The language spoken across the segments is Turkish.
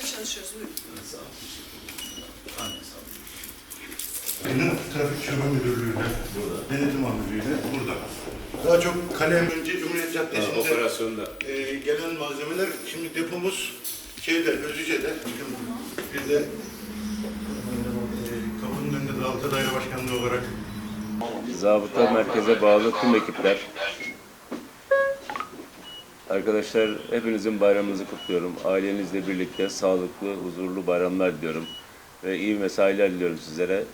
kişi çalışıyoruz. Buyurun. Sağ olun. Benim trafik şube müdürlüğüyle, Burada. denetim amirliğiyle burada. Daha çok kalem önce Cumhuriyet Caddesi'nde operasyonda. e, gelen malzemeler, şimdi depomuz şeyde, Özüce'de. Bir de e, kapının önünde Dağılta Daire Başkanlığı olarak Zabıta merkeze bağlı tüm ekipler. Arkadaşlar hepinizin bayramınızı kutluyorum. Ailenizle birlikte sağlıklı, huzurlu bayramlar diliyorum. Ve iyi mesailer diliyorum sizlere.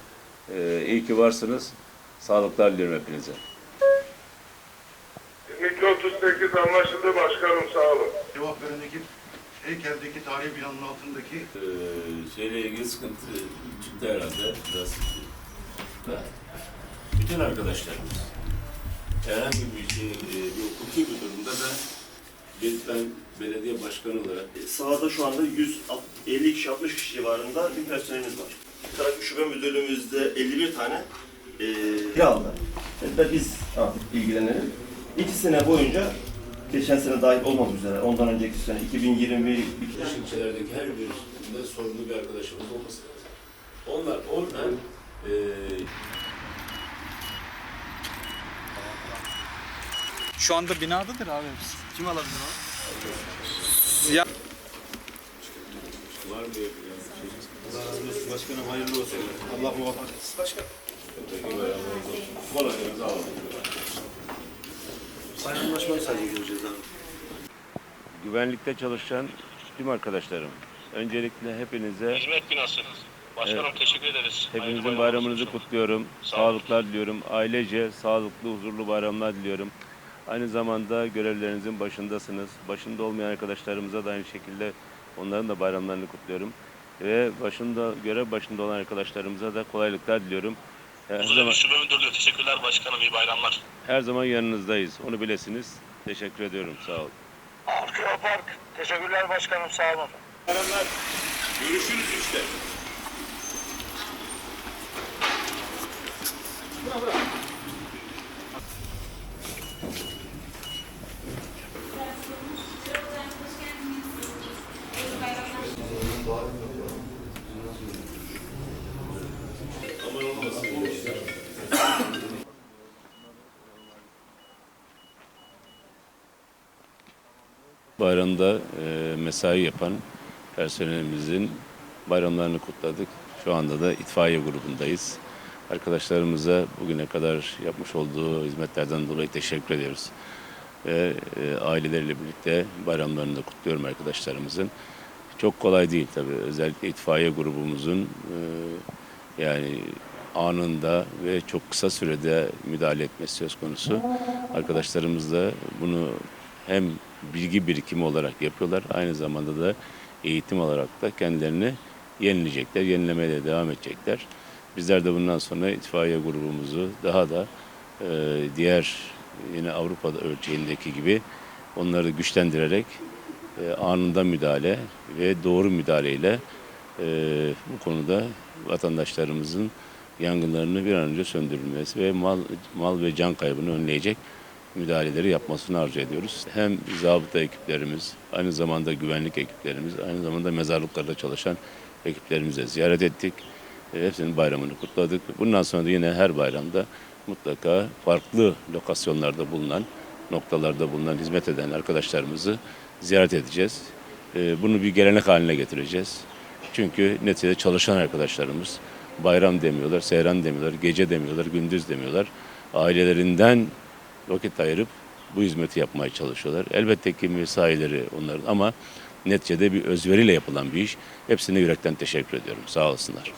Ee, iyi ki varsınız. Sağlıklar diliyorum hepinize. 2238 anlaşıldı başkanım sağ olun. cevap ekip heykeldeki tarihi binanın altındaki Ee, şeyle ilgili sıkıntı çıktı herhalde. Biraz da. Bütün arkadaşlarımız herhangi bir şey, e, bir hukuki bir durumda da bir ben belediye başkanı olarak Sahada şu anda 150 kişi 60 kişi civarında bir personelimiz var. Trafik şube müdürlüğümüzde 51 tane eee kiralılar. Ve biz artık ilgilenelim. İki sene boyunca geçen sene dahil olmak üzere ondan önceki sene 2022 dış ilçelerdeki her birinde sorunlu bir arkadaşımız olması lazım. Onlar oradan e, Şu anda binadadır abi hepsi. Kim alabilir o? Ya var mı bir şey? Başkanım hayırlı olsun. Allah muvaffak etsin. Olsun. Kolay gelsin. Sağ olun. Bayramlaşmayı sadece göreceğiz abi. Güvenlikte çalışan tüm arkadaşlarım. Öncelikle hepinize Hizmet binası. Başkanım teşekkür ederiz. Hepinizin bayramınızı olsun. kutluyorum. Sağ. Sağlıklar diliyorum. Ailece sağlıklı, huzurlu bayramlar diliyorum. Aynı zamanda görevlerinizin başındasınız. Başında olmayan arkadaşlarımıza da aynı şekilde onların da bayramlarını kutluyorum. Ve başında görev başında olan arkadaşlarımıza da kolaylıklar diliyorum. Her zaman, Şube Müdürlüğü teşekkürler başkanım iyi bayramlar. her zaman yanınızdayız. Onu bilesiniz. Teşekkür ediyorum. Sağ olun. Arkeo Park teşekkürler başkanım sağ olun. Bayramlar. Görüşürüz işte. Aman Bayramda e, mesai yapan personelimizin bayramlarını kutladık. Şu anda da itfaiye grubundayız. Arkadaşlarımıza bugüne kadar yapmış olduğu hizmetlerden dolayı teşekkür ediyoruz. Ve e, aileleriyle birlikte bayramlarını da kutluyorum arkadaşlarımızın. Çok kolay değil tabii. Özellikle itfaiye grubumuzun e, yani anında ve çok kısa sürede müdahale etmesi söz konusu. Arkadaşlarımız da bunu hem bilgi birikimi olarak yapıyorlar, aynı zamanda da eğitim olarak da kendilerini yenileyecekler, yenilemeye de devam edecekler. Bizler de bundan sonra itfaiye grubumuzu daha da e, diğer yine Avrupa ölçeğindeki gibi onları güçlendirerek e, anında müdahale ve doğru müdahaleyle e, bu konuda vatandaşlarımızın yangınlarını bir an önce söndürülmesi ve mal, mal ve can kaybını önleyecek müdahaleleri yapmasını arzu ediyoruz. Hem zabıta ekiplerimiz, aynı zamanda güvenlik ekiplerimiz, aynı zamanda mezarlıklarda çalışan ekiplerimize ziyaret ettik. E, Hepsinin bayramını kutladık. Bundan sonra da yine her bayramda mutlaka farklı lokasyonlarda bulunan, noktalarda bulunan, hizmet eden arkadaşlarımızı ziyaret edeceğiz. E, Bunu bir gelenek haline getireceğiz. Çünkü neticede çalışan arkadaşlarımız bayram demiyorlar, seyran demiyorlar, gece demiyorlar, gündüz demiyorlar. Ailelerinden vakit ayırıp bu hizmeti yapmaya çalışıyorlar. Elbette ki mesaileri onların ama neticede bir özveriyle yapılan bir iş. Hepsine yürekten teşekkür ediyorum. Sağ olsunlar.